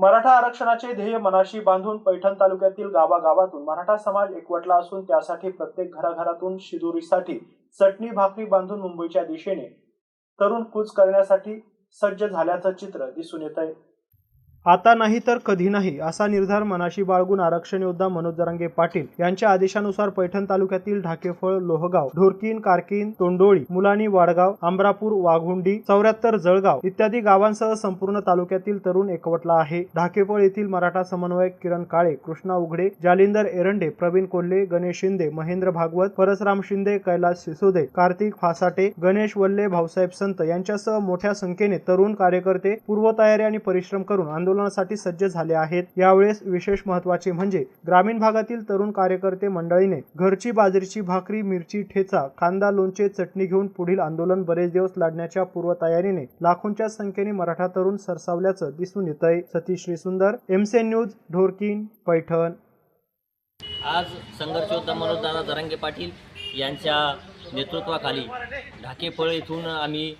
मराठा आरक्षणाचे ध्येय मनाशी बांधून पैठण तालुक्यातील गावागावातून मराठा समाज एकवटला असून त्यासाठी प्रत्येक घराघरातून शिदोरीसाठी चटणी भाकरी बांधून मुंबईच्या दिशेने तरुण कूच करण्यासाठी सज्ज झाल्याचं चित्र दिसून येत आहे आता नाही तर कधी नाही असा निर्धार मनाशी बाळगून आरक्षण योद्धा मनोज जरांगे पाटील यांच्या आदेशानुसार पैठण तालुक्यातील ढाकेफळ लोहगाव ढोरकीन कारकीन तोंडोळी मुलानी वाडगाव आंब्रापूर वाघुंडी चौऱ्याहत्तर जळगाव इत्यादी गावांसह संपूर्ण तालुक्यातील तरुण एकवटला आहे. ढाकेफळ येथील मराठा समन्वयक किरण काळे कृष्णा उघडे जालिंदर एरंडे प्रवीण कोल्हे गणेश शिंदे महेंद्र भागवत परसराम शिंदे कैलास सिसोदे कार्तिक फासाटे गणेश वल्ले भाऊसाहेब संत यांच्यासह मोठ्या संख्येने तरुण कार्यकर्ते पूर्वतयारी आणि परिश्रम करून आंदोलनासाठी सज्ज झाले आहेत. यावेळेस विशेष महत्त्वाचे म्हणजे ग्रामीण भागातील तरुण कार्यकर्ते मंडळीने घरची बाजरीची भाकरी मिरची ठेचा कांदा लोणचे चटणी घेऊन पुढील आंदोलन बरेच दिवस लढण्याच्या पूर्वतयारीने लाखोंच्या संख्येने मराठा तरुण सरसावल्याचं दिसून येत आहे सतीश श्रीसुंदर एमसे न्यूज ढोरकीन पैठण. आज संघर्ष मनोजदादा दरंगे पाटील यांच्या नेतृत्वाखाली ढाकेफळ येथून आम्ही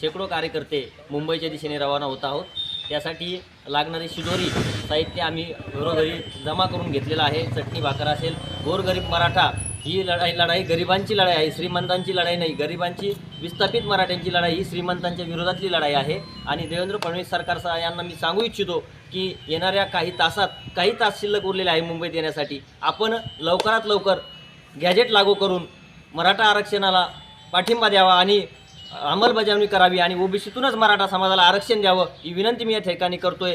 शेकडो कार्यकर्ते मुंबईच्या दिशेने रवाना होत आहोत. त्यासाठी लागणारी शिदोरी साहित्य आम्ही घरोघरी जमा करून घेतलेलं आहे. चटणी भाकर असेल गोरगरीब मराठा ही लढाई लढाई गरिबांची लढाई आहे श्रीमंतांची लढाई नाही. गरिबांची विस्थापित मराठ्यांची लढाई ही श्रीमंतांच्या विरोधातली लढाई आहे. आणि देवेंद्र फडणवीस सरकार यांना मी सांगू इच्छितो की येणाऱ्या काही तासात काही तास शिल्लक उरलेले आहे मुंबईत येण्यासाठी. आपण लवकरात लवकर गॅजेट लागू करून मराठा आरक्षणाला पाठिंबा द्यावा आणि अंमलबजावणी करावी आणि ओबीसीतूनच मराठा समाजाला आरक्षण द्यावं ही विनंती मी या ठिकाणी करतोय.